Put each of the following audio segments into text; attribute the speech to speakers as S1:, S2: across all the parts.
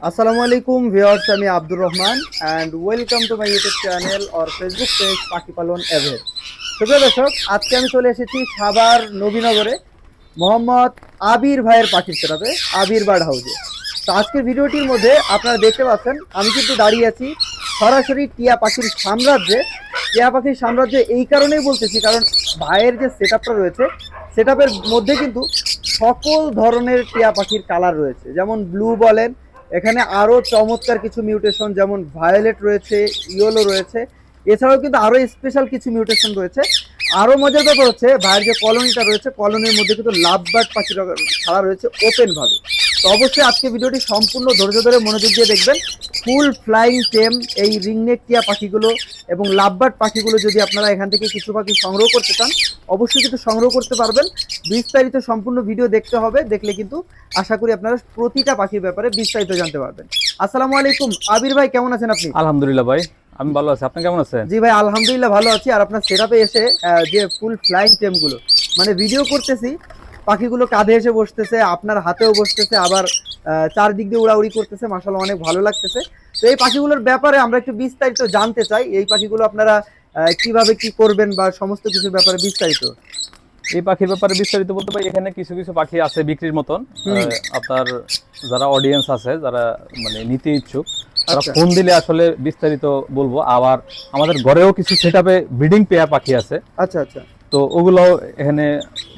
S1: আসসালামু আলাইকুম ভিউয়ার্স, আমি Abdur Rahman and welcome to my YouTube channel or Facebook page পাখি পালন এভের সুপ্রিয় দর্শক, আজকে আমি চলে এসেছি সাভার নবীনগরে মোহাম্মদ আবির ভাইয়ের পাখির সেটাতে আবির বার্ড হাউসে। তো আজকের ভিডিওটির মধ্যে আপনারা দেখতে পাচ্ছেন, আমি কিন্তু দাঁড়িয়ে আছি সরাসরি টিয়া পাখির সাম্রাজ্যে। টিয়া পাখির সাম্রাজ্যে এই কারণেই বলতেছি, কারণ ভাইয়ের যে সেট রয়েছে সেট মধ্যে কিন্তু সকল ধরনের টিয়া পাখির কালার রয়েছে। যেমন ব্লু বলেন এখানে আরও চমৎকার কিছু মিউটেশন যেমন ভায়োলেট রয়েছে ইয়েলো রয়েছে। এছাড়াও কিন্তু আরও স্পেশাল কিছু মিউটেশন রয়েছে। আরও মজার ব্যাপার হচ্ছে ভাইয়ের যে কলোনিটা রয়েছে কলোনির মধ্যে কিন্তু লাভ পাখি ছাড়া রয়েছে ওপেন ভাবে। তো অবশ্যই আজকে ভিডিওটি সম্পূর্ণ ধৈর্য ধরে মনোযোগ দিয়ে দেখবেন। ফুল ফ্লাইং টেম এই রিংনেক টিয়া পাখিগুলো এবং লাভবার্ড পাখিগুলো যদি আপনারা এখান থেকে কিছু পাখি সংগ্রহ করতে চান অবশ্যই কিন্তু সংগ্রহ করতে পারবেন। বিস্তারিত সম্পূর্ণ ভিডিও দেখতে হবে দেখলে কিন্তু আশা করি আপনারা প্রতিটা পাখির ব্যাপারে বিস্তারিত জানতে পারবেন। আসসালামু আলাইকুম। আবির ভাই কেমন আছেন আপনি?
S2: আলহামদুলিল্লাহ ভাই আমি ভালো আছি। আপনি কেমন আছেন?
S1: জি ভাই আলহামদুলিল্লাহ ভালো আছি। আর আপনার সেটাপে এসে যে ফুল ফ্লাইং টেমগুলো মানে ভিডিও করতেছি পাখিগুলো কাঁধে এসে বসতেছে আপনার হাতেও বসতেছে আবার চারদিক দিয়ে উড়াউড়ি করতেছে মাসাল্লাহ অনেক ভালো লাগতেছে। তো এই পাখিগুলোর ব্যাপারে আমরা একটু বিস্তারিত জানতে চাই এই পাখিগুলো আপনারা কীভাবে কি করবেন বা সমস্ত কিছুর ব্যাপারে বিস্তারিত?
S2: এই পাখির ব্যাপারে বিস্তারিত বলতে পারি এখানে কিছু কিছু পাখি আছে বিক্রির মতন আপনার যারা অডিয়েন্স আছে যারা মানে নিতে ইচ্ছুক তারা
S1: আচ্ছা।
S2: ফোন দিলে আসলে বিস্তারিত বলব। আবার আমাদের ঘরেও কিছু সেটাপে ব্রিডিং পেয়া পাখি আছে।
S1: আচ্ছা আচ্ছা।
S2: তো ওগুলো এখানে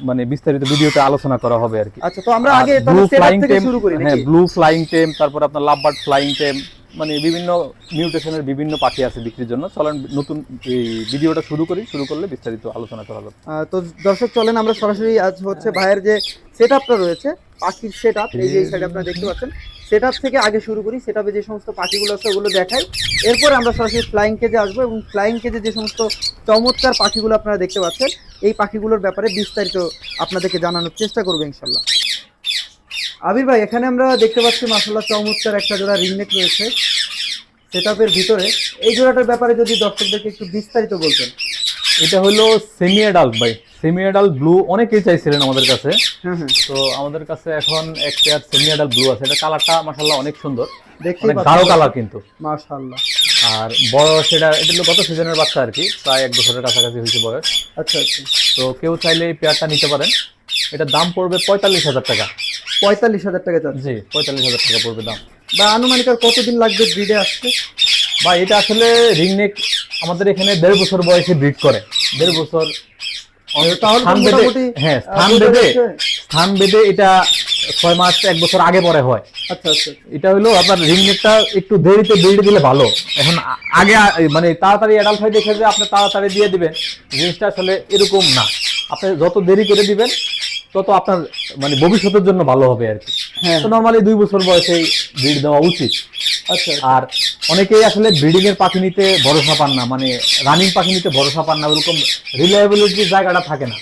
S2: মানে বিস্তারিত ভিডিওতে আলোচনা করা হবে আর কি।
S1: আচ্ছা তো আমরা আগে
S2: ব্লু ফ্লাইং টেম
S1: শুরু করি
S2: হ্যাঁ ব্লু ফ্লাইং টেম তারপর আপনার লাভবার্ড ফ্লাইং টেম মানে বিভিন্ন মিউটেশনের বিভিন্ন পাখি আছে বিক্রির জন্য। চলেন নতুন এই ভিডিওটা শুরু করি শুরু করলে বিস্তারিত আলোচনা করা হবে
S1: তো দর্শক চলেন আমরা সরাসরি আজ হচ্ছে ভাইয়ের যে সেট রয়েছে পাখির সেট আপ এই যে আপনারা দেখতে পাচ্ছেন। সেট থেকে আগে শুরু করি, সেট যে সমস্ত পাখিগুলো আছে ওগুলো দেখাই। এরপর আমরা সরাসরি ফ্লাইং কেজে আসব এবং ফ্লাইং কেজে যে সমস্ত চমৎকার পাখিগুলো আপনারা দেখতে পাচ্ছেন, এই পাখিগুলোর ব্যাপারে বিস্তারিত আপনাদেরকে জানানোর চেষ্টা করব ইনশাল্লাহ। আবির ভাই, এখানে আমরা দেখতে পাচ্ছি মাসাল্লাহ চমৎকার একটা জোড়া রিংনেক রয়েছে। সেট ভিতরে, এই জোড়াটার ব্যাপারে যদি দর্শকদেরকে একটু বিস্তারিত বলতেন।
S2: এটা হলো সেমি অ্যাডাল্ট ভাই। সেমি অ্যাডাল্ট ব্লু অনেকেই চাইছিলেন আমাদের কাছে। তো আমাদের কাছে এখন এক পেয়ার সেমি অ্যাডাল্ট ব্লু আছে। এটা কালারটা মাশাল্লাহ অনেক সুন্দর। অনেক গাঢ় কালার কিন্তু।
S1: মাশাল্লাহ
S2: আর বয়স এটা এটা হলো গত সিজনের বাচ্চা আর কি প্রায় এক বছরের কাছাকাছি হয়েছে বয়স।
S1: আচ্ছা আচ্ছা।
S2: তো কেউ চাইলে এই পেয়ারটা নিতে পারেন। এটার দাম পড়বে পঁয়তাল্লিশ হাজার টাকা।
S1: পঁয়তাল্লিশ হাজার টাকা চাচ্ছে
S2: জি পঁয়তাল্লিশ হাজার টাকা পড়বে দাম।
S1: বা আনুমানিক আর কতদিন লাগবে ব্রিডে আসতে?
S2: বা এটা আসলে রিংনেক আমাদের এখানে দেড় বছর বয়সে ব্রিড করে। দেড় বছর হ্যাঁ
S1: আহ,
S2: স্থান
S1: বোঝা
S2: বেঁধে
S1: যাচ্ছে।
S2: স্থান বেঁধে এটা ছয় মাস এক বছর আগে পরে হয়।
S1: আচ্ছা আচ্ছা
S2: এটা হলো আপনার রিংনেকটা একটু দেরিতে বিল্ড দিলে ভালো। এখন আগে মানে তাড়াতাড়ি অ্যাডাল্ট হয়ে দেখে যে আপনি তাড়াতাড়ি দিয়ে দিবেন জিনিসটা আসলে এরকম না। আপনি যত দেরি করে দিবেন তত আপনার মানে ভবিষ্যতের জন্য ভালো হবে আর কি।
S1: হ্যাঁ।
S2: তো নর্মালি দুই বছর বয়সেই ব্রিড দেওয়া উচিত।
S1: আচ্ছা।
S2: আর অনেকেই আসলে ব্রিডিং এর পাখি নিতে ভরসা পান না মানে রানিং পাখি নিতে ভরসা পান না ওরকম রিলায়েবিলিটির জায়গাটা থাকে না।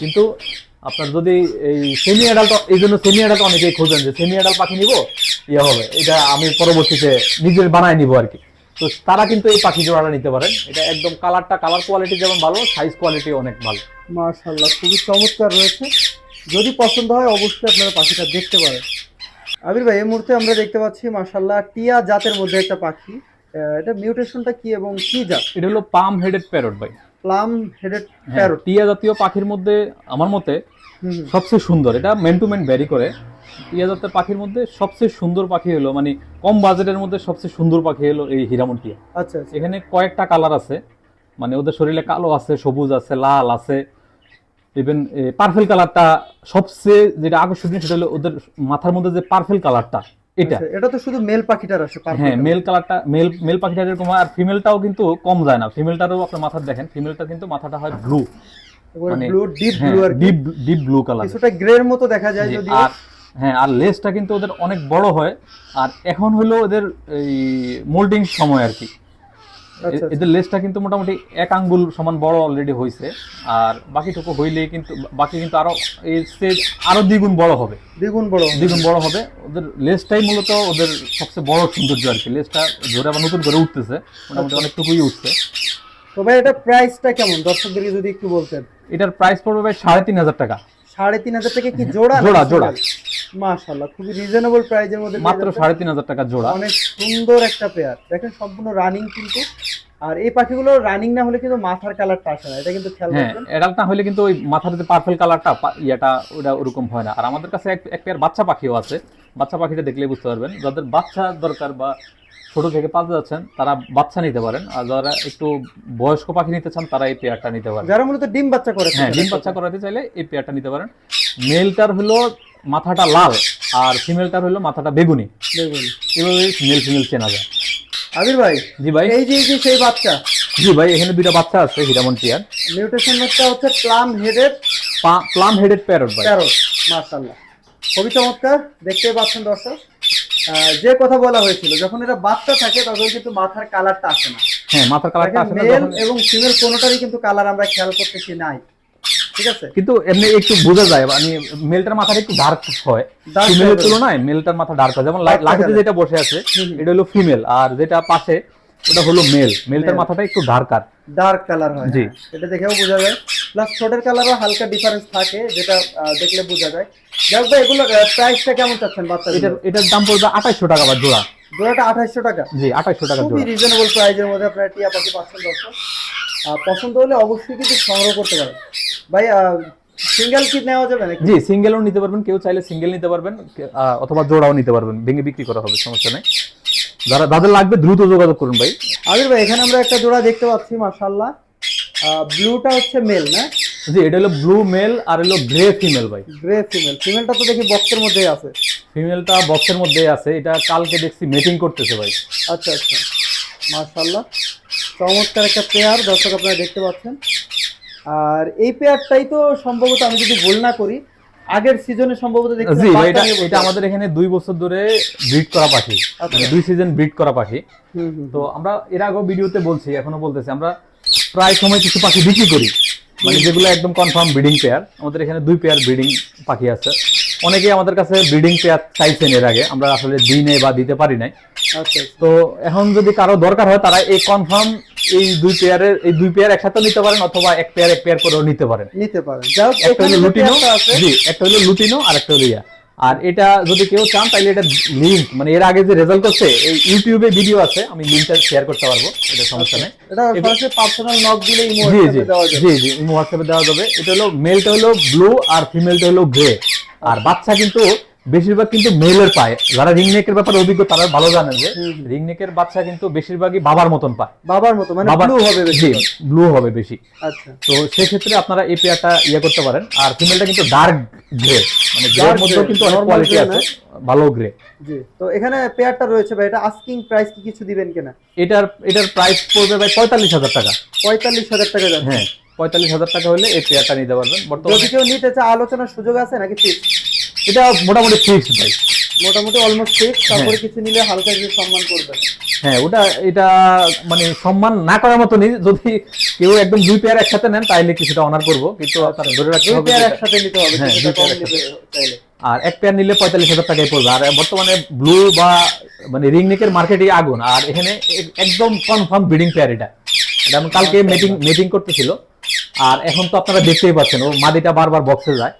S2: কিন্তু আপনার যদি এই সেমি অ্যাডাল্ট এই জন্য সেমি অ্যাডাল্ট অনেকেই খোঁজেন যে সেমি অ্যাডাল্ট পাখি নিব ইয়ে হবে এটা আমি পরবর্তীতে নিজের বানায় নিব আর কি। তো তারা কিন্তু এই পাখি জোড়াটা নিতে পারেন। এটা একদম কালারটা কালার কোয়ালিটি যেমন ভালো সাইজ কোয়ালিটি অনেক ভালো।
S1: মাশাল্লাহ খুবই চমৎকার রয়েছে। যদি পছন্দ হয় অবশ্যই আপনারা পাখিটা দেখতে পারেন। আবির ভাই এই মুহূর্তে আমরা দেখতে পাচ্ছি মাশাল্লাহ টিয়া জাতের মধ্যে একটা পাখি। এটা মিউটেশনটা কি এবং কি জাত?
S2: এটা হলো পাম হেডেড প্যারট ভাই।
S1: প্লাম হেডেড
S2: হ্যাঁ,
S1: প্যারট।
S2: টিয়া জাতীয় পাখির মধ্যে আমার মতে সবচেয়ে সুন্দর এটা মেন টু মেন ভ্যারি করে। টিয়া জাতের পাখির মধ্যে সবচেয়ে সুন্দর পাখি হলো মানে কম বাজেটের মধ্যে সবচেয়ে সুন্দর পাখি হলো এই হিরামন টিয়া।
S1: আচ্ছা আচ্ছা।
S2: এখানে কয়েকটা কালার আছে মানে ওদের শরীরে কালো আছে সবুজ আছে লাল আছে ইভেন পার্পেল কালারটা সবচেয়ে যেটা আকর্ষণীয় সেটা হলো ওদের মাথার মধ্যে যে পার্পেল কালারটা এটা।
S1: আচ্ছা, এটা তো শুধু মেল পাখিটার আছে purple
S2: হ্যাঁ মেল কালারটা মেল মেল পাখিটা এরকম আর ফিমেলটাও কিন্তু কম যায় না। ফিমেলটারও আপনার মাথা দেখেন ফিমেলটা কিন্তু মাথাটা হয় ব্লু মানে-
S1: ব্লু ডিপ ব্লু আর।
S2: ডিপ ডিপ ব্লু কালার
S1: কিছুটা গ্রের মতো দেখা যায় যদি
S2: আর হ্যাঁ আর লেজটা কিন্তু ওদের অনেক বড় হয়। আর এখন হলো ওদের এই মোল্ডিং সময় আর কি। এদের লেজটা কিন্তু মোটামুটি এক আঙ্গুল সমান বড় অলরেডি হয়েছে আর বাকিটুকু হইলেই কিন্তু বাকি কিন্তু আরও এই স্টেজ আরও দ্বিগুণ বড় হবে।
S1: দ্বিগুণ বড়
S2: দ্বিগুণ বড় হবে। ওদের লেজটাই মূলত ওদের সবচেয়ে বড় সৌন্দর্য আর কি। লেজটা ধরে আবার নতুন করে উঠতেছে। মোটামুটি
S1: আচ্ছা।
S2: অনেকটুকুই উঠছে।
S1: তো ভাই এটা প্রাইসটা কেমন? দর্শকদেরকে যদি একটু বলতেন।
S2: এটার প্রাইস পড়বে ভাই সাড়ে তিন হাজার টাকা।
S1: সাড়ে তিন হাজার টাকা কি জোড়া
S2: জোড়া, জোড়া।
S1: মাশাআল্লাহ খুবই রিজনেবল প্রাইজের মধ্যে
S2: মাত্র
S1: যাচ্ছেন।
S2: সাড়ে তিন হাজার টাকা জোড়া।
S1: অনেক সুন্দর একটা পেয়ার দেখেন সম্পূর্ণ রানিং কিন্তু। আর এই পাখিগুলো রানিং না হলে কিন্তু মাথার কালারটা আসে না এটা কিন্তু খেয়াল
S2: হ্যাঁ
S1: রাখবেন।
S2: এডাল্ট না হলে কিন্তু ওই মাথার যে পার্পল কালারটা ইয়েটা ওটা ওরকম হয় না। আর আমাদের কাছে এক এক পেয়ার বাচ্চা পাখিও আছে। বাচ্চা পাখিটা দেখলেই বুঝতে পারবেন। যাদের বাচ্চা দরকার বা ছোট থেকে পালতে যাচ্ছেন তারা বাচ্চা নিতে পারেন। আর যারা একটু বয়স্ক পাখি নিতে চান তারা এই পেয়ারটা নিতে পারেন।
S1: যারা মূলত ডিম বাচ্চা করে
S2: হ্যাঁ ডিম বাচ্চা করাতে চাইলে এই পেয়ারটা নিতে পারেন। মেলটার হলো মাথাটা লাল আর ফিমেলটার হলো মাথাটা বেগুনি।
S1: দেখুন
S2: এভাবে মেল ফিমেল চেনা যায়।
S1: আবির ভাই
S2: জি ভাই।
S1: এই যে এই যে সেই বাচ্চা।
S2: জি ভাই এখানে দুইটা বাচ্চা আছে হিরামন টিয়ার।
S1: মিউটেশন নোটটা হচ্ছে plum headed
S2: plum headed parrot ভাই।
S1: প্যারট মাশাআল্লাহ। খুবই চমৎকার দেখতেই পাচ্ছেন দর্শক। আহ, যে কথা বলা হয়েছিল যখন এটা বাচ্চা থাকে তখন কিন্তু মাথার কালারটা আসে না।
S2: হ্যাঁ মাথার কালারটা আসে না
S1: এবং ফিমেল কোনোটারই কিন্তু কালার আমরা খেয়াল করতেছি নাই। ঠিক আছে?
S2: কিন্তু এমনি একটু বোঝা যায় মানে মেলটার মাথাটা একটু ডার্ক হয়। ফিমেলের তুলনায় মেলটার মাথা ডার্ক হয়। যেমন লাঠিতে যেটা বসে আছে। এটা হলো ফিমেল আর যেটা পাশে ওটা হলো মেল মেলটার মাথাটা একটু ডার্কার
S1: ডার্ক কালার হয়
S2: জি।
S1: হ্যাঁ, এটা দেখেও বোঝা যায়। প্লাস ঠোঁটের কালারও হালকা ডিফারেন্স থাকে যেটা দেখলে বোঝা যায়। যাই হোক ভাই এগুলো প্রাইসটা কেমন চাচ্ছেন বাচ্চা
S2: এটার এটার দাম পড়বে আঠাইশশো টাকা বা জোড়া।
S1: জোড়াটা আঠাইশশো টাকা?
S2: জি আঠাইশশো টাকা
S1: খুবই রিজনেবল প্রাইজের মধ্যে আপনারা টিয়া পাখি পাচ্ছেন দর্শক। পছন্দ হলে অবশ্যই কিন্তু সংগ্রহ করতে পারেন। ভাই সিঙ্গেল কি নেওয়া যাবে নাকি?
S2: জি সিঙ্গেলও নিতে পারবেন কেউ চাইলে সিঙ্গেল নিতে পারবেন অথবা জোড়াও নিতে পারবেন ভেঙে বিক্রি করা হবে সমস্যা নেই। যারা যাদের লাগবে দ্রুত যোগাযোগ করুন ভাই।
S1: আবির ভাই এখানে আমরা একটা জোড়া দেখতে পাচ্ছি মাশাআল্লাহ। ব্লুটা হচ্ছে মেল না?
S2: জি এটা হলো ব্লু মেল আর হলো গ্রে ফিমেল ভাই।
S1: গ্রে ফিমেল ফিমেলটা তো দেখি বক্সের মধ্যেই আছে।
S2: ফিমেলটা বক্সের মধ্যেই আছে এটা কালকে দেখছি মেটিং করতেছে ভাই।
S1: আচ্ছা আচ্ছা। মাশাআল্লাহ। চমৎকার একটা পেয়ার দর্শক আপনারা দেখতে পাচ্ছেন। আর এই পেয়ারটাই তো সম্ভবত আমি যদি ভুল না করি আগের সিজনে সম্ভবত দেখছি
S2: জি এটা এটা আমাদের এখানে দুই বছর ধরে ব্রিড করা পাখি।
S1: আচ্ছা।
S2: মানে দুই সিজন ব্রিড করা পাখি। তো আমরা এর আগেও ভিডিওতে বলছি এখনও বলতেছি আমরা প্রায় সময় কিছু পাখি বিক্রি করি। মানে যেগুলো একদম কনফার্ম ব্রিডিং পেয়ার আমাদের এখানে দুই পেয়ার ব্রিডিং পাখি আছে। অনেকেই আমাদের কাছে ব্রিডিং পেয়ার চাইছেন এর আগে। আমরা আসলে দিনে বা দিতে পারি নাই।
S1: আচ্ছা আচ্ছা।
S2: তো এখন যদি কারও দরকার হয় তারা এই কনফার্ম এই দুই পেয়ারের এই দুই পেয়ার একসাথে নিতে পারেন অথবা এক পেয়ার এক পেয়ার করেও নিতে পারেন।
S1: নিতে পারেন।
S2: একটা হলো লুটিনো জি একটা হলো লুটিনো আর একটা হলো ইয়া। আর এটা যদি কেউ চান তাহলে এটা লিংক মানে এর আগে যে রেজাল্ট করছে এই ইউটিউবে ভিডিও আছে আমি লিংকটা শেয়ার করতে পারব এটা সমস্যা নেই।
S1: এটা সরাসরি পার্সোনাল নক দিলে ইমো হোয়াটসঅ্যাপে দেওয়া যাবে।
S2: জি জি ইমো হোয়াটসঅ্যাপে দেওয়া যাবে। এটা হলো মেলটা হলো ব্লু আর ফিমেলটা হলো গ্রে আর বাচ্চা কিন্তু বেশিরভাগ কিন্তু মেলের পায়। যারা রিং নেকের ব্যাপারে অভিজ্ঞ তারা ভালো জানেন যে। রিং নেকের বাচ্চা কিন্তু বেশিরভাগই বাবার মতন পায়।
S1: বাবার মতো মানে ব্লু হবে বেশি
S2: ব্লু হবে বেশি।
S1: আচ্ছা।
S2: তো সেক্ষেত্রে আপনারা এই পেয়ারটা ইয়ে করতে পারেন। আর ফিমেলটা কিন্তু ডার্ক গ্রে মানে গ্রের মধ্যেও কিন্তু অনেক কোয়ালিটি আছে ভালো গ্রে
S1: জি তো এখানে পেয়ারটা রয়েছে ভাই এটা আস্কিং প্রাইস কি কিছু দিবেন কিনা?
S2: এটার এটার প্রাইস পড়বে ভাই পঁয়তাল্লিশ হাজার টাকা।
S1: পঁয়তাল্লিশ হাজার টাকা যাচ্ছে।
S2: হ্যাঁ। পঁয়তাল্লিশ হাজার টাকা হলে এই পেয়ারটা নিতে পারবেন। বর্তমানে
S1: কেউ নিতে চায় আলোচনার সুযোগ আছে নাকি ফিক্স
S2: এটা মোটামুটি ফিক্সড ভাই।
S1: মোটামুটি অলমোস্ট ফিক্স তারপরে
S2: হ্যাঁ।
S1: কিছু নিলে হালকা কিছু সম্মান করবে।
S2: হ্যাঁ ওটা এটা মানে সম্মান না করার মতো নেই যদি কেউ একদম দুই পেয়ার একসাথে নেন তাইলে কিছুটা অনার করব। কিন্তু আপনার ধরে রাখতে হবে
S1: পেয়ার একসাথে নিতে হবে
S2: হ্যাঁ, দুই পেয়ার
S1: চাইলে।
S2: আর এক পেয়ার নিলে পঁয়তাল্লিশ হাজার টাকায় পড়বে। আর বর্তমানে ব্লু বা মানে রিং নেকের মার্কেটে আগুন। আর এখানে একদম কনফার্ম ব্রিডিং পেয়ার এটা। এটা আমি কালকে
S1: আচ্ছা,
S2: মিটিং মিটিং করতেছিল। আর এখন তো আপনারা দেখতেই পাচ্ছেন ও মাদিটা বারবার বক্সে যায়।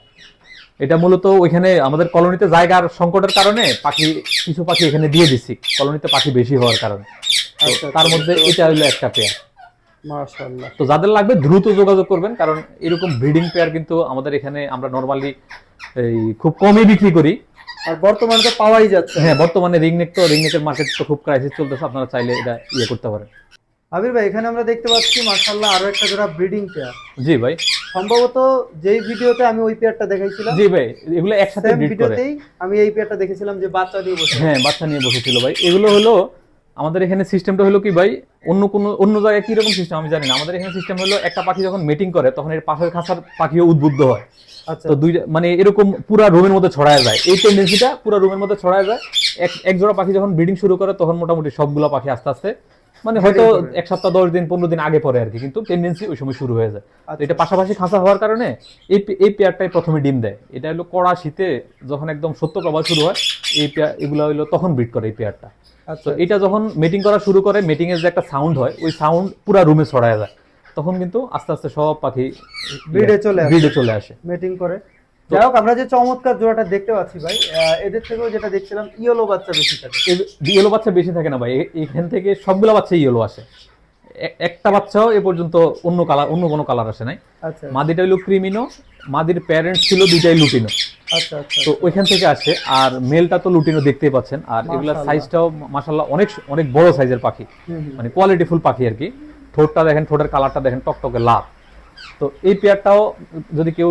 S2: এটা মূলত ওইখানে আমাদের কলোনিতে জায়গার সংকটের কারণে পাখি কিছু পাখি এখানে দিয়ে দিচ্ছি কলোনিতে পাখি বেশি হওয়ার কারণে।
S1: আচ্ছা,
S2: তার
S1: আচ্ছা,
S2: মধ্যে
S1: বুঝতে
S2: এটা হলো একটা পেয়ার
S1: মাশাআল্লাহ।
S2: তো যাদের লাগবে দ্রুত যোগাযোগ করবেন কারণ এরকম ব্রিডিং পেয়ার কিন্তু আমাদের এখানে আমরা নর্মালি এই খুব কমই বিক্রি করি।
S1: আর বর্তমানে তো পাওয়াই যাচ্ছে
S2: হ্যাঁ বর্তমানে রিংনেক তো রিংনেকের মার্কেট তো খুব ক্রাইসিস চলতেছে আপনারা চাইলে এটা ইয়ে করতে পারেন।
S1: আবির ভাই এখানে আমরা দেখতে পাচ্ছি মাশাআল্লাহ আরও একটা জোড়া ব্রিডিং পেয়ার
S2: জি ভাই।
S1: সম্ভবত যেই ভিডিওতে আমি ওই পেয়ারটা দেখাইছিলাম
S2: জি ভাই এগুলো একসাথে ব্রিড করে।
S1: ভিডিওতেই আমি এই পেয়ারটা দেখেছিলাম যে বাচ্চা দিয়ে বসে।
S2: হ্যাঁ বাচ্চা নিয়ে বসেছিল ভাই। এগুলো হলো আমাদের এখানে সিস্টেমটা হলো কি ভাই অন্য কোনো অন্য জায়গায় কি রকম সিস্টেম আমি জানি না। আমাদের এখানে সিস্টেম হলো একটা পাখি যখন মিটিং করে তখন এর পাশের খাঁচার পাখিও উদ্বুদ্ধ হয়।
S1: আচ্ছা।
S2: তো দুইটা মানে এরকম পুরা রুমের মধ্যে ছড়ায় যায়। এই টেন্ডেন্সিটা পুরা রুমের মধ্যে ছড়ায় যায়। এক এক জোড়া পাখি যখন ব্রিডিং শুরু করে তখন মোটামুটি সবগুলো পাখি আস্তে আস্তে মানে হয়তো এক সপ্তাহ দশ দিন পনেরো দিন আগে পরে আর কি কিন্তু টেন্ডেন্সি ওই সময় শুরু হয়ে যায়।
S1: আচ্ছা।
S2: এটা পাশাপাশি খাঁচা হওয়ার কারণে এই এই পেয়ারটাই প্রথমে ডিম দেয়। এটা হলো কড়া শীতে যখন একদম সত্য প্রবাহ শুরু হয় এই পেয়ার এগুলো হলো তখন ব্রিড করে এই পেয়ারটা।
S1: আচ্ছা।
S2: তো এটা যখন মিটিং করা শুরু করে মিটিং এর যে একটা সাউন্ড হয় ওই সাউন্ড পুরা রুমে ছড়ায় যায়। তখন কিন্তু আস্তে আস্তে সব পাখি
S1: Breed চলে আসে।
S2: ব্রিডে চলে আসে।
S1: মিটিং করে। যাই হোক আমরা যে চমৎকার জোড়াটা দেখতে পাচ্ছি ভাই এদের থেকেও যেটা দেখছিলাম ইয়েলো বাচ্চা বেশি থাকে।
S2: ইয়েলো বাচ্চা বেশি থাকে না ভাই। এখান থেকে সবগুলো বাচ্চা ইয়েলো আসে। একটা বাচ্চাও এ পর্যন্ত অন্য কালার অন্য কোনো কালার আসে নাই।
S1: আচ্ছা।
S2: মাদিটা হলো ক্রিমিনো মাদির প্যারেন্টস ছিল দুইটাই লুটিনো।
S1: আচ্ছা আচ্ছা।
S2: তো ওইখান থেকে আসে আর মেলটা তো লুটিনো দেখতেই পাচ্ছেন। আর এগুলা সাইজটাও মাশাল্লাহ অনেক অনেক বড় সাইজের পাখি। মানে কোয়ালিটিফুল পাখি আর কি। ঠোঁটটা দেখেন ঠোঁটের কালারটা দেখেন টকটকে লাল। তো এই পেয়ারটাও যদি কেউ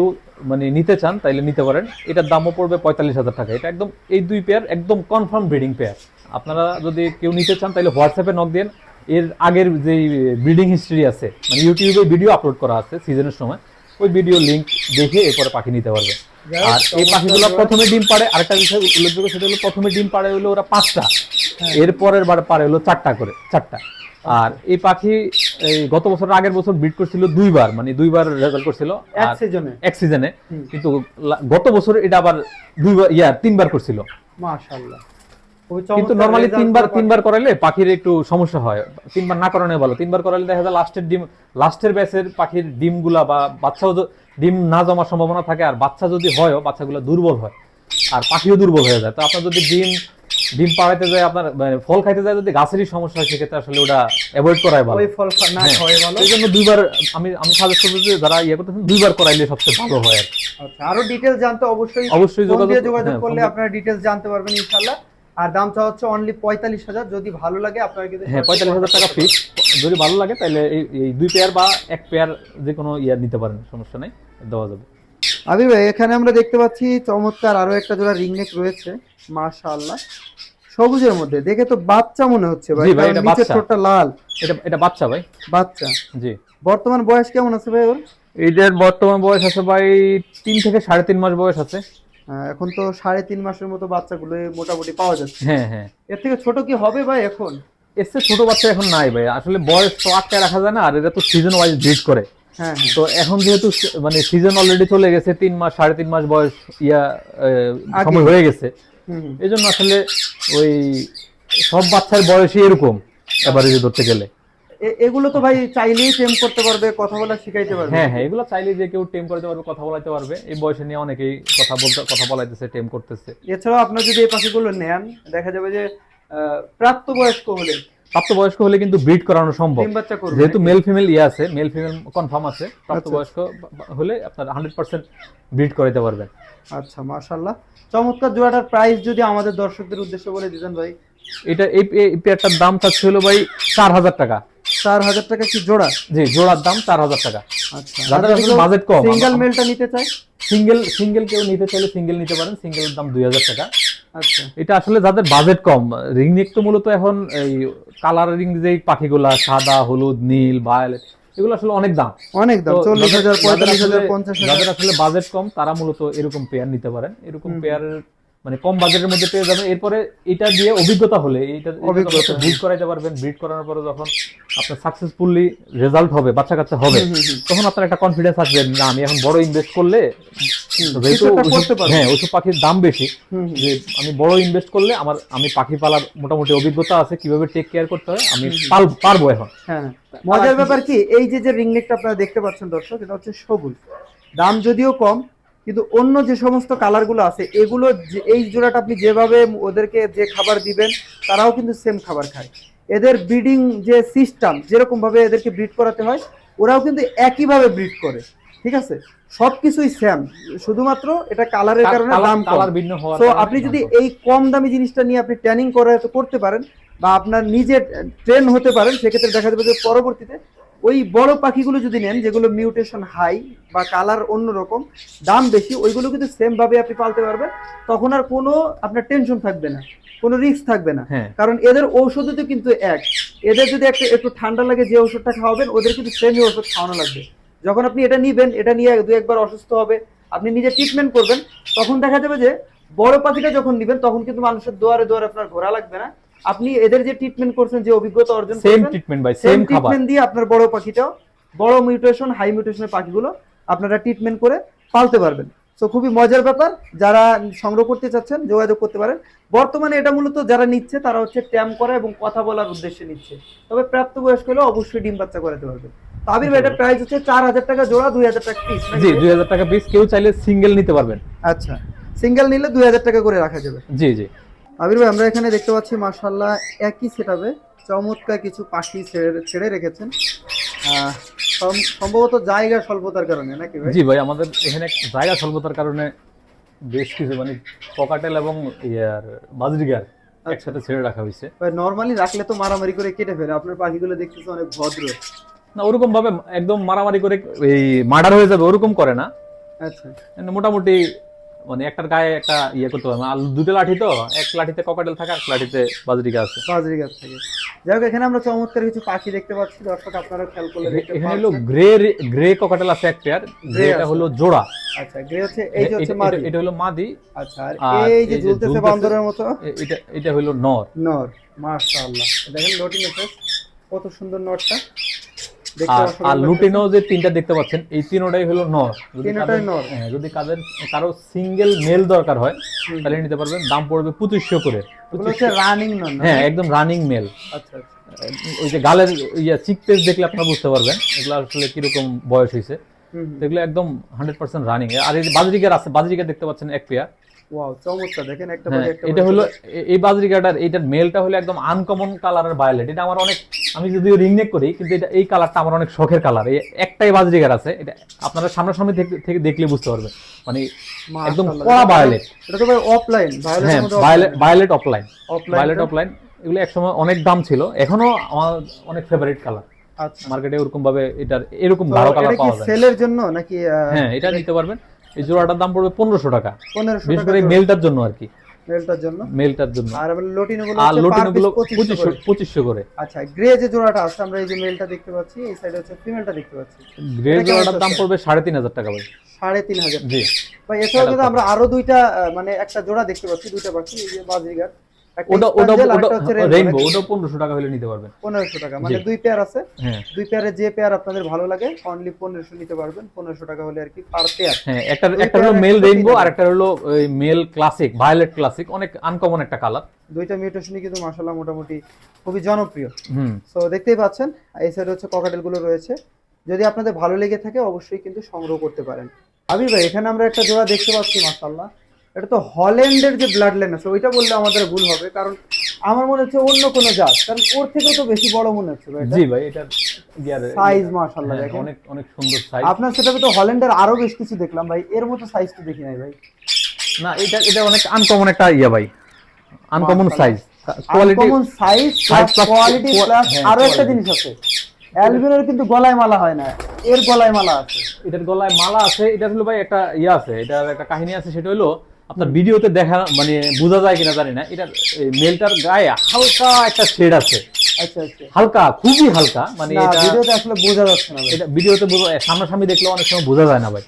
S2: মানে নিতে চান তাইলে নিতে পারেন। এটার দামও পড়বে পঁয়তাল্লিশ হাজার টাকা। এটা একদম এই দুই পেয়ার একদম কনফার্ম ব্রিডিং পেয়ার আপনারা যদি কেউ নিতে চান তাহলে হোয়াটসঅ্যাপে নক দেন এর আগের যে ব্রিডিং হিস্ট্রি আছে মানে ইউটিউবে ভিডিও আপলোড করা আছে সিজনের সময় ওই ভিডিও লিংক দেখে এরপরে পাখি নিতে পারবে। আর এই পাখিগুলো প্রথমে ডিম পাড়ে আরেকটা বিষয় উল্লেখযোগ্য সেটা হলো প্রথমে ডিম পাড়ে হলো ওরা পাঁচটা।
S1: হ্যাঁ।
S2: এরপরের বার পারে হলো চারটা করে চারটা। আর এই পাখি এই গত বছর আগের বছর ব্রিড করছিল দুইবার মানে দুইবার রেজাল্ট করছিল
S1: এক সিজনে
S2: এক সিজনে কিন্তু গত বছর এটা আবার দুইবার ইয়ার তিনবার করছিল।
S1: মাশাআল্লাহ।
S2: কিন্তু নরমালি তিনবার তিনবার করাইলে পাখির একটু সমস্যা হয়। তিনবার না করানো ভালো। তিনবার করাইলে দেখা যায় লাস্টের ডিম লাস্টের ব্যাচের পাখির ডিমগুলা বা বাচ্চাও ডিম না জমার সম্ভাবনা থাকে আর বাচ্চা যদি হয়ও বাচ্চাগুলো দুর্বল হয়। আর পাখিও দুর্বল হয়ে যায়। তো আপনার যদি ডিম ডিম পাড়াইতে যায় আপনার মানে ফল খাইতে যায় যদি গাছেরই সমস্যা হয় সেক্ষেত্রে আসলে ওটা অ্যাভয়েড করাই ভালো।
S1: ওই ফল না
S2: হ্যাঁ।
S1: খাওয়াই ভালো।
S2: এই জন্য দুইবার আমি আমি সাজেস্ট করব যে যারা ইয়ে করতেছেন দুইবার করাইলে সবচেয়ে ভালো হয় আর।
S1: আচ্ছা আরও ডিটেলস জানতে অবশ্যই
S2: অবশ্যই যোগাযোগ হ্যাঁ,
S1: করলে আপনারা ডিটেলস জানতে পারবেন ইনশাআল্লাহ। আর দামটা হচ্ছে অনলি পঁয়তাল্লিশ হাজার যদি ভালো লাগে আপনার কিন্তু
S2: হ্যাঁ পঁয়তাল্লিশ হাজার টাকা ফিক্স যদি ভালো লাগে তাহলে এই এই দুই পেয়ার বা এক পেয়ার যে কোনো ইয়ার নিতে পারেন সমস্যা নাই দেওয়া যাবে।
S1: আবি ভাই এখানে আমরা দেখতে পাচ্ছি চমৎকার আরও একটা জোড়া রিংনেক রয়েছে মাশাআল্লাহ। সবুজের মধ্যে দেখে তো বাচ্চা মনে হচ্ছে ভাই
S2: ভাই, এটা বাচ্চা।
S1: ঠোঁটটা লাল।
S2: এটা এটা বাচ্চা ভাই।
S1: বাচ্চা।
S2: জি।
S1: বর্তমান বয়স কেমন আছে ভাই ওর?
S2: এটার বর্তমান বয়স আছে ভাই তিন থেকে সাড়ে তিন মাস বয়স আছে।
S1: এখন তো সাড়ে তিন মাসের মতো বাচ্চাগুলো মোটামুটি পাওয়া যাচ্ছে।
S2: হ্যাঁ হ্যাঁ।
S1: এর থেকে ছোট কি হবে ভাই এখন?
S2: এর ছোট বাচ্চা এখন নাই ভাই আসলে বয়স তো আটকায় রাখা যায় না আর এটা তো সিজন ওয়াইজ ব্রিড করে।
S1: হ্যাঁ হ্যাঁ
S2: তো এখন যেহেতু মানে সিজন অলরেডি চলে গেছে তিন মাস সাড়ে তিন মাস বয়স ইয়া সময় হয়ে গেছে। এই জন্য আসলে ওই সব বাচ্চার বয়সই এরকম এভারেজে ধরতে গেলে।
S1: এগুলো তো ভাই চাইলেই টেম করতে পারবে কথা বলা শিখাইতে পারবে।
S2: হ্যাঁ হ্যাঁ এগুলো চাইলে যে কেউ টেম করতে পারবে কথা বলাইতে পারবে। এই বয়সে নিয়ে অনেকেই কথা বলতে কথা বলাইতেছে টেম করতেছে।
S1: এছাড়াও আপনার যদি এই পাখিগুলো নেন দেখা যাবে যে আহ, প্রাপ্তবয়স্ক হলে
S2: প্রাপ্তবয়স্ক হলে কিন্তু ব্রিড করানো সম্ভব। যেহেতু মেল ফিমেল ইয়ে আছে মেল ফিমেল কনফার্ম আছে প্রাপ্তবয়স্ক হলে আপনার হান্ড্রেড পার্সেন্ট ব্রিড করাইতে পারবেন।
S1: আচ্ছা মাশাল্লাহ চমৎকার জোড়াটার প্রাইস যদি আমাদের দর্শকদের উদ্দেশ্যে বলে দিতেন ভাই।
S2: এটা এই পেয়ারটার দাম চাচ্ছিল ভাই চার হাজার টাকা।
S1: চার হাজার টাকা কি জোড়া?
S2: জি জোড়ার দাম চার হাজার টাকা।
S1: আচ্ছা।
S2: বাজেট কম
S1: সিঙ্গেল মেলটা নিতে চাই
S2: সিঙ্গেল সিঙ্গেল কেউ নিতে চাইলে সিঙ্গেল নিতে পারেন সিঙ্গেলের দাম দুই হাজার টাকা।
S1: আচ্ছা
S2: এটা আসলে যাদের বাজেট কম রিং নেক তো মূলত এখন এই কালারিং যে পাখিগুলা সাদা হলুদ নীল ভায়োলেট এগুলো আসলে অনেক দাম।
S1: অনেক দাম চল্লিশ হাজার পঁয়তাল্লিশ হাজার পঞ্চাশ হাজার।
S2: যাদের আসলে বাজেট কম তারা মূলত এরকম পেয়ার নিতে পারেন। এরকম পেয়ারের মানে কম বাজেটের মধ্যে পেয়ে যাবেন। এরপরে এটা দিয়ে অভিজ্ঞতা হলে এইটা
S1: অভিজ্ঞতা,
S2: ব্রিড করাইতে পারবেন ব্রিড করানোর পরে যখন আপনার সাকসেসফুলি রেজাল্ট হবে বাচ্চা কাচ্চা হবে। তখন আপনার একটা কনফিডেন্স আসবে না আমি এখন বড় ইনভেস্ট করলে হ্যাঁ ওইসব পাখির দাম বেশি। যে আমি বড় ইনভেস্ট করলে আমার আমি পাখি পালার মোটামুটি অভিজ্ঞতা আছে কীভাবে টেক কেয়ার করতে হয় আমি পারব এখন।
S1: হ্যাঁ হ্যাঁ। মজার ব্যাপার কি এই যে যে রিংনেকটা আপনারা দেখতে পাচ্ছেন দর্শক এটা হচ্ছে সবুজ। দাম যদিও কম কিন্তু অন্য যে সমস্ত কালারগুলো আছে এগুলো এই জোড়াটা আপনি যেভাবে ওদেরকে যে খাবার দিবেন তারাও কিন্তু সেম খাবার খায়। এদের ব্রিডিং যে সিস্টেম যেরকম ভাবে এদেরকে ব্রিড করাতে হয় ওরাও কিন্তু একইভাবে ব্রিড করে। ঠিক আছে? সবকিছুই সেম শুধুমাত্র এটা কালারের কারণে দাম
S2: কালার ভিন্ন
S1: তো আপনি যদি এই কম দামি জিনিসটা নিয়ে আপনি ট্রেনিং করে করতে পারেন বা আপনার নিজে ট্রেন হতে পারেন সেক্ষেত্রে দেখা যাবে যে পরবর্তীতে ওই বড় পাখিগুলো যদি নেন যেগুলো মিউটেশন হাই বা কালার অন্যরকম দাম বেশি ওইগুলো কিন্তু সেম ভাবে আপনি পালতে পারবেন। তখন আর কোনো আপনার টেনশন থাকবে না কোনো রিস্ক থাকবে না।
S2: হ্যাঁ।
S1: কারণ এদের ঔষধও তো কিন্তু এক। এদের যদি একটা একটু ঠান্ডা লাগে যে ওষুধটা খাওয়াবেন ওদের কিন্তু সেমই ওষুধ খাওয়ানো লাগবে। যখন আপনি এটা নিবেন এটা নিয়ে দু একবার অসুস্থ হবে আপনি নিজে ট্রিটমেন্ট করবেন তখন দেখা যাবে যে বড় পাখিটা যখন নিবেন তখন কিন্তু মানুষের দুয়ারে দুয়ারে আপনার ঘোরা লাগবে না। আপনি এদের যে ট্রিটমেন্ট করছেন যে অভিজ্ঞতা অর্জন
S2: সেম ট্রিটমেন্ট ভাই
S1: সেম ট্রিটমেন্ট দিয়ে আপনার বড় পাখিটাও বড় মিউটেশন হাই মিউটেশনের পাখিগুলো আপনারা ট্রিটমেন্ট করে পালতে পারবেন। তো খুবই মজার ব্যাপার যারা সংগ্রহ করতে চাচ্ছেন যোগাযোগ করতে পারেন। বর্তমানে এটা মূলত যারা নিচ্ছে তারা হচ্ছে ট্যাম করা এবং কথা বলার উদ্দেশ্যে নিচ্ছে। তবে প্রাপ্তবয়স্ক হলে অবশ্যই ডিম বাচ্চা করাতে পারবে তো আবির ভাই এটা প্রাইস হচ্ছে চার হাজার টাকা জোড়া দুই হাজার টাকা পিস
S2: জি দুই হাজার টাকা পিস কেউ চাইলে সিঙ্গেল নিতে পারবেন।
S1: আচ্ছা। সিঙ্গেল নিলে দুই হাজার টাকা করে রাখা যাবে।
S2: জি জি।
S1: আবির ভাই আমরা এখানে দেখতে পাচ্ছি মার্শাল্লাহ একই সেটাবে চমৎকার কিছু পাখি ছেড়ে ছেড়ে রেখেছেন। সম্ভবত জায়গা স্বল্পতার কারণে নাকি ভাই?
S2: জি ভাই আমাদের এখানে জায়গা স্বল্পতার কারণে বেশ কিছু মানে পকাটেল এবং ইয়ার বাজরিগার একসাথে ছেড়ে রাখা হয়েছে।
S1: ভাই নর্মালি রাখলে তো মারামারি করে কেটে ফেলে আপনার পাখিগুলো দেখতেছে অনেক ভদ্র।
S2: না ওরকম ভাবে একদম মারামারি করে এই মার্ডার হয়ে যাবে ওরকম করে না।
S1: আচ্ছা।
S2: মানে মোটামুটি মানে একটার গায়ে একটা ইয়ে করতে হবে আর দুটো লাঠি তো এক লাঠিতে ককাটেল থাকে এক লাঠিতে বাজরিকা আছে
S1: বাজরি গাছ থেকে। যাই হোক এখানে আমরা চমৎকার কিছু পাখি দেখতে পাচ্ছি। দর্শক আপনারা খেয়াল করলে দেখতে
S2: এখানে হলো গ্রে গ্রে ককাটেল আছে এক পেয়ার গ্রেটা হলো জোড়া।
S1: আচ্ছা গ্রে হচ্ছে এই যে হচ্ছে
S2: এটা-
S1: মাদি।
S2: এটা- হলো মাদি।
S1: আচ্ছা আর
S2: আর
S1: এই যে ঝুলতেছে বান্দরের মতো।
S2: এটা এটা হলো নর।
S1: নর মাশাআল্লাহ। দেখেন লোটিং কত সুন্দর নরটা দেখতে
S2: আর। লুটিনো যে তিনটা দেখতে পাচ্ছেন এই তিনটাই হলো নর। যদি
S1: তিনটাই
S2: কাদের-
S1: নর।
S2: হ্যাঁ, যদি কাদের কারও সিঙ্গেল মেল দরকার হয় তাহলে নিতে পারবেন। দাম পড়বে পঁচিশশো করে।
S1: রানিং নর
S2: হ্যাঁ একদম রানিং মেল
S1: আচ্ছা আচ্ছা।
S2: ওই যে গালের ইয়া চিক পেজ দেখলে আপনারা বুঝতে পারবেন এগুলো আসলে কীরকম বয়স হয়েছে। এগুলো একদম হান্ড্রেড পার্সেন্ট রানিং আর এই যে বাজরিকার আছে বাজরিকার দেখতে পাচ্ছেন এক পেয়ার।
S1: ওয়াও চমৎকার। দেখেন একটা
S2: হ্যাঁ
S1: পরে একটা
S2: এটা হলো এই বাজরিকাটার এইটার মেলটা হলো একদম আনকমন কালারের ভায়োলেট এটা আমার অনেক আমি যদিও রিং নেক করি কিন্তু এটা এই কালারটা আমার অনেক শখের কালার এই একটাই আছে। এটা আপনারা সামনাসামনি থেকে দেখলে বুঝতে পারবেন। মানে একদম কড়া ভায়োলেট
S1: এটা তো ভাই অফলাইন
S2: হ্যাঁ
S1: মধ্যে
S2: ভায়োলেট অফলাইন ভায়োলেট অফলাইন এগুলো একসময় অনেক দাম ছিল। এখনও আমার অনেক ফেভারিট কালার মার্কেটে ওরকম ভাবে এটার এরকম
S1: এটা
S2: কালার পাওয়া যায়।
S1: সেলের জন্য নাকি
S2: হ্যাঁ এটা নিতে পারবেন। এই জোড়াটার দাম পড়বে পনেরোশো টাকা। বিশেষ করে মেলটার জন্য আর কি।
S1: মেলটার জন্য?
S2: মেলটার জন্য।
S1: আর লটিনো গুলো
S2: আর লোটিনো গুলো করে।
S1: আচ্ছা গ্রে যে জোড়াটা আছে আমরা এই যে মেলটা দেখতে পাচ্ছি এই সাইডে হচ্ছে ফিমেলটা দেখতে পাচ্ছি।
S2: গ্রে জোড়াটার দাম পড়বে সাড়ে তিন হাজার টাকা ভাই।
S1: সাড়ে তিন হাজার।
S2: জি।
S1: ভাই এছাড়াও কিন্তু আমরা আরও দুইটা মানে একটা জোড়া দেখতে পাচ্ছি দুইটা পাখি এই যে বাজরিগার একটা
S2: ওটা ওটা রেইনবো ওটা টাকা হলে নিতে পারবেন।
S1: টাকা মানে দুই পেয়ার আছে।
S2: হ্যাঁ।
S1: দুই পেয়ারে যে পেয়ার আপনাদের ভালো লাগে অনলি নিতে পারবেন। টাকা হলে আর কি পার পেয়ার
S2: হ্যাঁ একটা একটা হলো মেল রেইনবো আর একটা হলো মেল ক্লাসিক ভায়োলেট ক্লাসিক অনেক আনকমন একটা কালার
S1: দুইটা মিউটেশনই কিন্তু মোটামুটি খুবই জনপ্রিয়।
S2: হুম।
S1: সো দেখতেই পাচ্ছেন এই সাইডে হচ্ছে ককাটেলগুলো রয়েছে। যদি আপনাদের ভালো লেগে থাকে অবশ্যই কিন্তু সংগ্রহ করতে পারেন। আবির ভাই এখানে আমরা একটা জোড়া দেখতে পাচ্ছি মাসাল্লাহ এটা তো হল্যান্ডের যে ব্লাড লাইন আছে ওইটা বললে আমাদের ভুল হবে কারণ আমার মনে হচ্ছে অন্য কোনো জাত কারণ ওর থেকেও তো বেশি বড় মনে হচ্ছে ভাই
S2: জি ভাই এটা
S1: সাইজ মাশাল্লাহ
S2: হ্যাঁ,
S1: দেখেন।
S2: অনেক অনেক সুন্দর সাইজ
S1: আপনার সেটাতে তো হল্যান্ডের আরও বেশ কিছু দেখলাম ভাই এর মতো সাইজ তো দেখি নাই ভাই।
S2: না এটা এটা অনেক আনকমন একটা ইয়া ভাই আনকমন
S1: মাশাআল্লাহ।
S2: Size quality
S1: uncommon size quality plus আরও একটা জিনিস আছে অ্যালবিনোর কিন্তু গলায় মালা হয় না এর গলায় মালা আছে।
S2: এটার গলায় মালা আছে এটা হলো ভাই একটা ইয়ে আছে এটার একটা কাহিনী আছে সেটা হলো আপনার ভিডিওতে দেখা মানে বোঝা যায় কিনা জানি না এই মেলটার গায়ে হালকা একটা শেড আছে।
S1: আচ্ছা আচ্ছা।
S2: হালকা খুবই হালকা মানে এটা
S1: ভিডিওতে আসলে বোঝা যাচ্ছে না
S2: এটা ভিডিওতে সামনাসামনি দেখলে অনেক সময় বোঝা যায় না ভাই।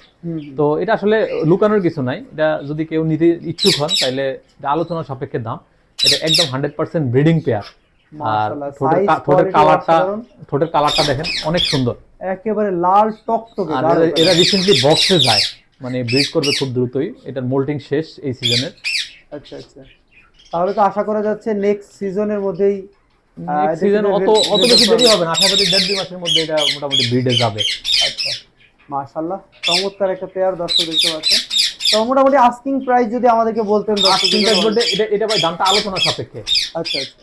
S2: তো এটা আসলে লুকানোর কিছু নাই এটা যদি কেউ নিতে ইচ্ছুক হন তাহলে এটা আলোচনা সাপেক্ষে দাম। এটা একদম হান্ড্রেড পার্সেন্ট ব্রিডিং পেয়ার আর ঠোঁটের কালারটা ঠোঁটের কালারটা দেখেন অনেক সুন্দর।
S1: একেবারে লাল
S2: এরা-
S1: কালার।
S2: এরা রিসেন্টলি বক্সে যায়। মানে ব্রিড করবে খুব দ্রুতই। এটার মোল্টিং শেষ এই সিজনের।
S1: আচ্ছা আচ্ছা। তাহলে তো আশা করা যাচ্ছে নেক্সট সিজনের মধ্যেই
S2: সিজন অত অত বেশি দেরি হবে না। আশা করি দেড় দুই মাসের মধ্যে এটা মোটামুটি ব্রিডে যাবে।
S1: আচ্ছা। মাশাআল্লাহ। চমৎকার একটা পেয়ার দর্শক দেখতে পাচ্ছেন। তো মোটামুটি আস্কিং প্রাইস যদি আমাদেরকে বলতেন দর্শক
S2: তিনটার মধ্যে এটা এটা ভাই দামটা আলোচনা সাপেক্ষে।
S1: আচ্ছা আচ্ছা।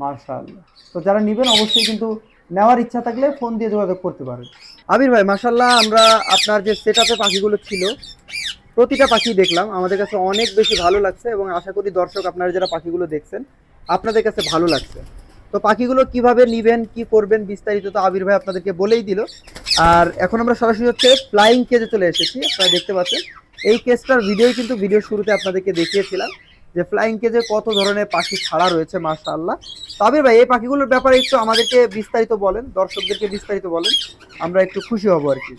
S1: মাশাআল্লাহ। তো যারা নেবেন অবশ্যই কিন্তু নেওয়ার ইচ্ছা থাকলে ফোন দিয়ে যোগাযোগ করতে পারেন। আবির ভাই, মাশাআল্লাহ আমরা আপনার যে সেটআপে পাখিগুলো ছিল, প্রতিটা পাখি দেখলাম। আমাদের কাছে অনেক বেশি ভালো লাগছে এবং আশা করি দর্শক আপনারা যারা পাখিগুলো দেখছেন, আপনাদের কাছে ভালো লাগছে। তো পাখিগুলো কীভাবে নিবেন, কি করবেন বিস্তারিত তো আবির ভাই আপনাদেরকে বলেই দিল। আর এখন আমরা সরাসরি হচ্ছে ফ্লাইং কেজে চলে এসেছি। আপনারা দেখতে পাচ্ছেন, এই কেসটার ভিডিও কিন্তু ভিডিও শুরুতে আপনাদেরকে দেখিয়েছিলাম। যে ফ্লাইং কেজে কত ধরনের পাখি ছাড়া রয়েছে মাশাআল্লাহ। তবে ভাই এই পাখিগুলোর ব্যাপারে একটু আমাদেরকে বিস্তারিত বলেন দর্শকদেরকে বিস্তারিত বলেন। আমরা একটু খুশি হব আর কি।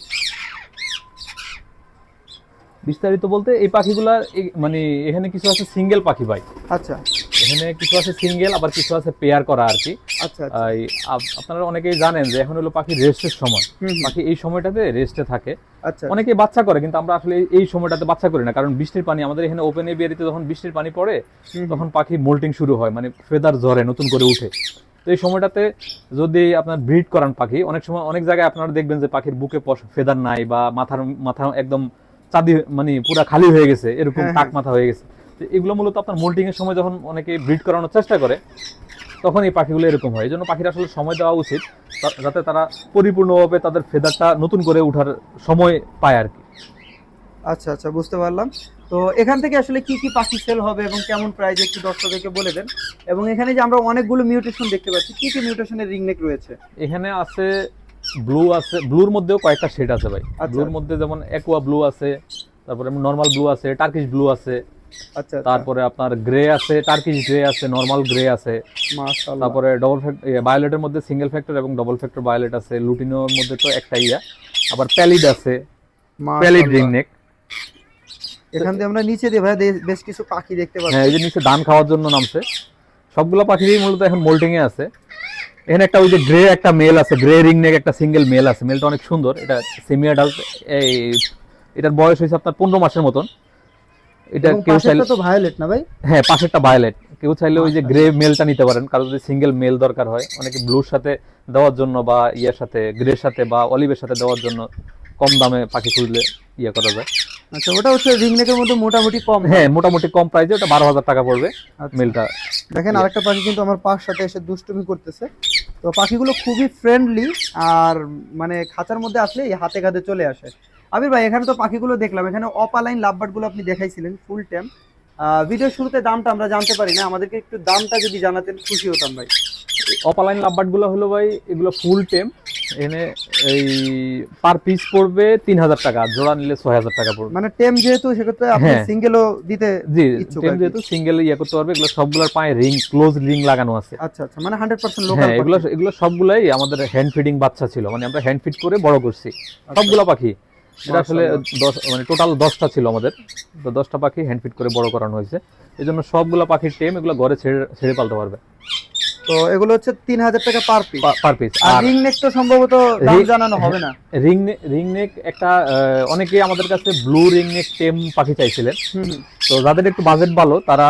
S2: বিস্তারিত বলতে এই পাখিগুলা এই- মানে এখানে কিছু আছে সিঙ্গেল পাখি ভাই।
S1: আচ্ছা।
S2: এখানে কিছু আছে সিঙ্গেল আবার কিছু আছে পেয়ার করা আর কি।
S1: আচ্ছা আচ্ছা।
S2: আপনারা অনেকেই জানেন যে এখন হলো পাখি রেস্টের সময়। পাখি এই সময়টাতে রেস্টে থাকে।
S1: আচ্ছা
S2: অনেকেই বাচ্চা করে কিন্তু আমরা আসলে এই- সময়টাতে বাচ্চা করি না কারণ বৃষ্টির পানি আমাদের এখানে ওপেন এরিয়াতে যখন বৃষ্টির পানি পড়ে তখন পাখি মোল্টিং শুরু হয় মানে ফেদার জ্বরে নতুন করে উঠে। তো এই সময়টাতে যদি আপনার ব্রিড করান পাখি অনেক সময় অনেক জায়গায় আপনারা দেখবেন যে পাখির বুকে ফেদার নাই বা মাথার মাথা একদম চাঁদি মানে পুরা খালি হয়ে গেছে এরকম
S1: হ্যাঁ,
S2: টাক মাথা হয়ে গেছে। তো এগুলো মূলত আপনার মোল্টিং এর সময় যখন অনেকে ব্রিড করানোর চেষ্টা করে তখন এই পাখিগুলো এরকম হয়। এই জন্য পাখির আসলে সময় দেওয়া উচিত যাতে তারা পরিপূর্ণভাবে তাদের ফেদারটা নতুন করে ওঠার সময় পায় আর কি।
S1: আচ্ছা আচ্ছা বুঝতে পারলাম। তো এখান থেকে আসলে কি কি পাখি সেল হবে এবং কেমন প্রাইস একটু দর্শকদেরকে বলে দেন। এবং এখানে যে আমরা অনেকগুলো মিউটেশন দেখতে পাচ্ছি কি কি মিউটেশনের রিংনেক রয়েছে?
S2: এখানে আছে ব্লু আছে ব্লুর মধ্যেও কয়েকটা শেড আছে ভাই।
S1: আচ্ছা।
S2: ব্লুর মধ্যে যেমন অ্যাকোয়া ব্লু আছে তারপরে নর্মাল ব্লু আছে টার্কিশ ব্লু আছে।
S1: আচ্ছা
S2: তারপরে আপনার গ্রে আছে টার্কিশ গ্রে আছে নর্মাল গ্রে আছে। তারপরে ডবল বায়োলেটের মধ্যে সিঙ্গেল ফ্যাক্টর এবং ডবল ফ্যাক্টর বায়োলেট আছে। লুটিনোর মধ্যে তো একটা ইয়া। আবার প্যালিড আছে। প্যালিড
S1: মাশাআল্লাহ।
S2: রিং নেক
S1: এখান থেকে আমরা নিচে দিয়ে ভাই বেশ কিছু পাখি দেখতে পাচ্ছি।
S2: হ্যাঁ এই যে নিচে ধান খাওয়ার জন্য নামছে। সবগুলো পাখিরই মূলত এখন মোল্টিং এ আছে। এখানে একটা ওই যে গ্রে একটা মেল আছে গ্রে রিং নেক একটা সিঙ্গেল মেল আছে। মেলটা অনেক সুন্দর। এটা সেমি অ্যাডাল্ট এই এটার বয়স হয়েছে আপনার পনেরো মাসের মতন। এটা কেউ চাইলে
S1: তো ভায়োলেট না ভাই?
S2: হ্যাঁ পাশেরটা ভায়োলেট কেউ চাইলে ওই যে
S1: আচ্ছা।
S2: গ্রে মেলটা নিতে পারেন কারও যদি সিঙ্গেল মেল দরকার হয় অনেকে ব্লুর সাথে দেওয়ার জন্য বা ইয়ার সাথে গ্রের সাথে বা অলিভের সাথে দেওয়ার জন্য কম দামে পাখি খুঁজলে ইয়ে করা যায়।
S1: আচ্ছা ওটা হচ্ছে রিংনেকের মধ্যে মোটামুটি কম
S2: হ্যাঁ মোটামুটি কম প্রাইসে ওটা বারো হাজার টাকা পড়বে
S1: আচ্ছা।
S2: মেলটা
S1: দেখেন আরেকটা পাখি কিন্তু আমার পাশ সাথে এসে দুষ্টুমি করতেছে। তো পাখিগুলো খুবই ফ্রেন্ডলি আর মানে খাঁচার মধ্যে আসলে হাতে কাঁধে চলে আসে। আবির ভাই এখানে তো পাখিগুলো দেখলাম। এখানে অপালাইন লাভবার্ডগুলো আপনি দেখাইছিলেন ফুল টাইম ভিডিও শুরুতে দামটা আমরা জানতে পারি না। আমাদেরকে একটু দামটা যদি জানাতেন খুশি হতাম ভাই।
S2: অপালাইন লাভবার্ডগুলো হলো ভাই এগুলো ফুল টেম এখানে এই পার পিস পড়বে তিন হাজার টাকা জোড়া নিলে ছয় হাজার টাকা পড়বে।
S1: মানে টেম যেহেতু সেক্ষেত্রে আপনি
S2: হ্যাঁ।
S1: সিঙ্গেলও দিতে
S2: জি টেম যেহেতু সিঙ্গেল ইয়ে করতে পারবে এগুলো সবগুলোর পায়ে রিং ক্লোজ রিং লাগানো আছে।
S1: আচ্ছা আচ্ছা মানে হান্ড্রেড পার্সেন্ট লোকাল
S2: হ্যাঁ এগুলো এগুলো সবগুলাই আমাদের হ্যান্ড ফিডিং বাচ্চা ছিল। মানে আমরা হ্যান্ড ফিড করে বড় করছি।
S1: আচ্ছা।
S2: সবগুলো পাখি। এটা আসলে দশ মানে টোটাল দশটা ছিল আমাদের। তো দশটা পাখি হ্যান্ডফিট করে বড় করানো হয়েছে। এই জন্য সবগুলো পাখির টেম এগুলো ঘরে ছেড়ে ছেড়ে পালতে পারবে।
S1: তো এগুলো হচ্ছে তিন হাজার টাকা পার পিস
S2: পার পিস
S1: আর রিং নেক তো সম্ভবত দাম জানানো হবে না।
S2: রিং রিং নেক একটা অনেকেই আমাদের কাছে ব্লু রিং নেক টেম পাখি চাইছিলেন। তো যাদের একটু বাজেট ভালো তারা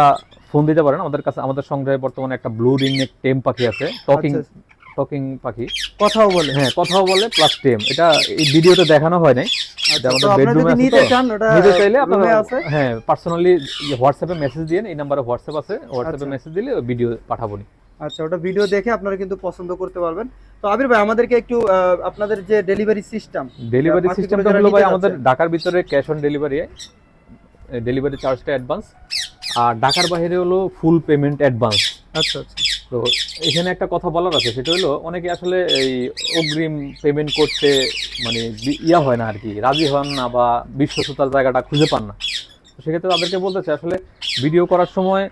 S2: ফোন দিতে পারেন। আমাদের কাছে আমাদের সংগ্রহে বর্তমানে একটা ব্লু রিং নেক টেম পাখি আছে। টকিং
S1: আচ্ছা,
S2: টকিং পাখি।
S1: কথাও বলে।
S2: হ্যাঁ কথাও বলে প্লাস টেম। এটা এই ভিডিওতে দেখানো হয় নাই।
S1: আচ্ছা, নিতে চান ওটা
S2: নিতে চাইলে হ্যাঁ পার্সোনালি হোয়াটসঅ্যাপে মেসেজ দিয়ে এই নাম্বারে হোয়াটসঅ্যাপ আছে হোয়াটসঅ্যাপে
S1: আচ্ছা।
S2: মেসেজ দিলে ভিডিও পাঠাবো
S1: আচ্ছা ওটা ভিডিও দেখে আপনারা কিন্তু পছন্দ করতে পারবেন। তো আবির ভাই আমাদেরকে একটু আপনাদের যে ডেলিভারি সিস্টেম
S2: ডেলিভারি সিস্টেমটা হলো ভাই আমাদের। ঢাকার ভিতরে ক্যাশ অন ডেলিভারি ডেলিভারি চার্জটা অ্যাডভান্স আর ঢাকার বাইরে হলো ফুল পেমেন্ট অ্যাডভান্স
S1: আচ্ছা আচ্ছা।
S2: তো এখানে একটা কথা বলার আছে সেটা হলো অনেকে আসলে এই অগ্রিম পেমেন্ট করতে মানে ইয়া হয় না আর কি রাজি হন না বা বিশ্বস্ততার জায়গাটা খুঁজে পান না সেক্ষেত্রে তাদেরকে বলতে চাই আসলে ভিডিও করার সময়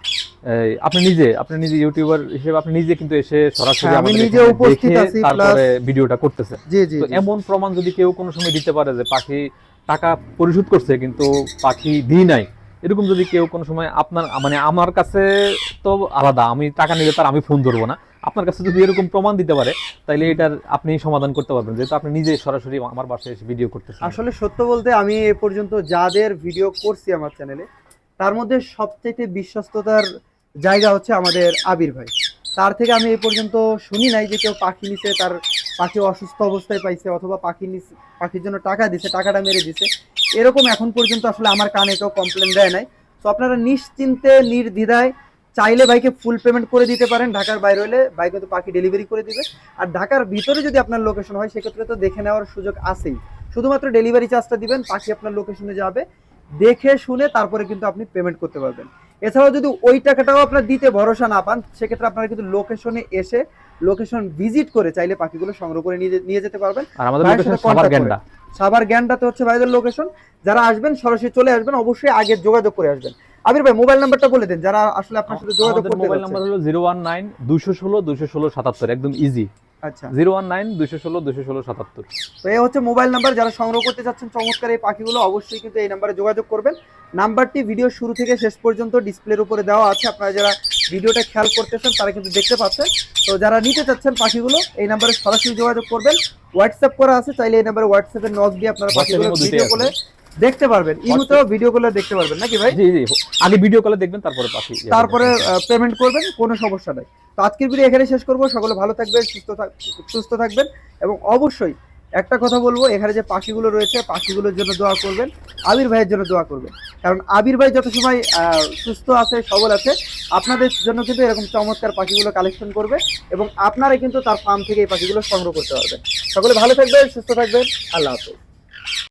S2: আপনি নিজে আপনি নিজে ইউটিউবার হিসেবে আপনি নিজে কিন্তু এসে সরাসরি
S1: হ্যাঁ, আমি নিজে উপস্থিত আছি,
S2: তারপরে ভিডিওটা করতেছে
S1: জি জি
S2: তো
S1: জি।
S2: এমন প্রমাণ যদি কেউ কোনো সময় দিতে পারে যে পাখি টাকা পরিশোধ করছে কিন্তু পাখি দিই নাই এরকম যদি কেউ কোনো সময় আপনার মানে আমার কাছে তো আলাদা, আমি টাকা নিলে তার আমি ফোন ধরবো না। আপনার কাছে যদি এরকম প্রমাণ দিতে পারে তাহলে এটার আপনি সমাধান করতে পারবেন। যেহেতু আপনি নিজে সরাসরি আমার বাসায় এসে ভিডিও করতেছেন।
S1: আসলে সত্য বলতে আমি এ পর্যন্ত যাদের ভিডিও করছি আমার চ্যানেলে তার মধ্যে সবচেয়ে বিশ্বস্ততার জায়গা হচ্ছে আমাদের আবির ভাই। তার থেকে আমি এ পর্যন্ত শুনি নাই যে কেউ পাখি নিছে, তার পাখি অসুস্থ অবস্থায় পাইছে, অথবা পাখি নিছে, পাখির জন্য টাকা দিছে, টাকাটা মেরে দিছে। এরকম এখন পর্যন্ত আসলে আমার কানে কেউ কমপ্লেন দেয় নাই। তো আপনারা নিশ্চিন্তে, নির্দ্বিধায় চাইলে ভাইকে ফুল পেমেন্ট করে দিতে পারেন। ঢাকার বাইরে হলে ভাই কিন্তু পাখি ডেলিভারি করে দিবে। আর ঢাকার ভিতরে যদি আপনার লোকেশন হয়, সেক্ষেত্রে তো দেখে নেওয়ার সুযোগ আছেই। শুধুমাত্র ডেলিভারি চার্জটা দিবেন, পাখি আপনার লোকেশনে যাবে। দেখে শুনে তারপরে কিন্তু আপনি পেমেন্ট করতে পারবেন। এছাড়াও যদি ওই টাকাটাও আপনার দিতে ভরসা না পান, সেক্ষেত্রে আপনারা কিন্তু লোকেশনে এসে লোকেশন ভিজিট করে চাইলে পাখিগুলো সংগ্রহ করে নিয়ে যেতে পারবেন।
S2: আর আমাদের লোকেশন সাবার গ্যান্ডা।
S1: সাভার গ্যান্ডাতে হচ্ছে ভাইদের লোকেশন। যারা আসবেন সরাসরি চলে আসবেন অবশ্যই আগে যোগাযোগ করে আসবেন। আবির ভাই মোবাইল নাম্বারটা বলে দেন যারা আসলে আপনার সাথে যোগাযোগ করতে
S2: মোবাইল। নাম্বার হলো জিরো ওয়ান নাইন দুশো ষোলো দুশো ষোলো সাতাত্তর একদম ইজি
S1: আচ্ছা।
S2: জিরো ওয়ান নাইন দুশো ষোলো দুশো ষোলো সাতাত্তর।
S1: তো এই হচ্ছে মোবাইল নাম্বার যারা সংগ্রহ করতে চাচ্ছেন চমৎকার এই পাখিগুলো অবশ্যই কিন্তু এই নাম্বারে যোগাযোগ করবেন। নাম্বারটি ভিডিও শুরু থেকে শেষ পর্যন্ত ডিসপ্লের উপরে দেওয়া আছে। আপনারা যারা ভিডিওটা খেয়াল করতেছেন তারা কিন্তু দেখতে পাচ্ছেন। তো যারা নিতে চাচ্ছেন পাখিগুলো এই নাম্বারে সরাসরি যোগাযোগ করবেন। হোয়াটসঅ্যাপ করা আছে চাইলে এই নাম্বারে হোয়াটসঅ্যাপে নক দিয়ে আপনারা পাখিগুলো ভিডিও
S2: আছে।
S1: দেখতে পারবেন। ইমুতেও ভিডিও কলে দেখতে পারবেন নাকি ভাই?
S2: জি জি আগে ভিডিও কলে দেখবেন তারপরে পাখি
S1: তারপরে পেমেন্ট করবেন কোনো সমস্যা নাই। তো আজকের ভিডিও এখানে শেষ করব। সকলে ভালো থাকবেন সুস্থ থাক- সুস্থ থাকবেন এবং অবশ্যই একটা কথা বলব এখানে যে পাখিগুলো রয়েছে পাখিগুলোর জন্য দোয়া করবেন আবির ভাইয়ের জন্য দোয়া করবেন। কারণ আবির ভাই যত সময় সুস্থ আছে সবল আছে আপনাদের জন্য কিন্তু এরকম চমৎকার পাখিগুলো কালেকশন করবে এবং আপনারা কিন্তু তার ফার্ম থেকে এই পাখিগুলো সংগ্রহ করতে পারবেন। সকলে ভালো থাকবেন সুস্থ থাকবেন। আল্লাহ হাফেজ।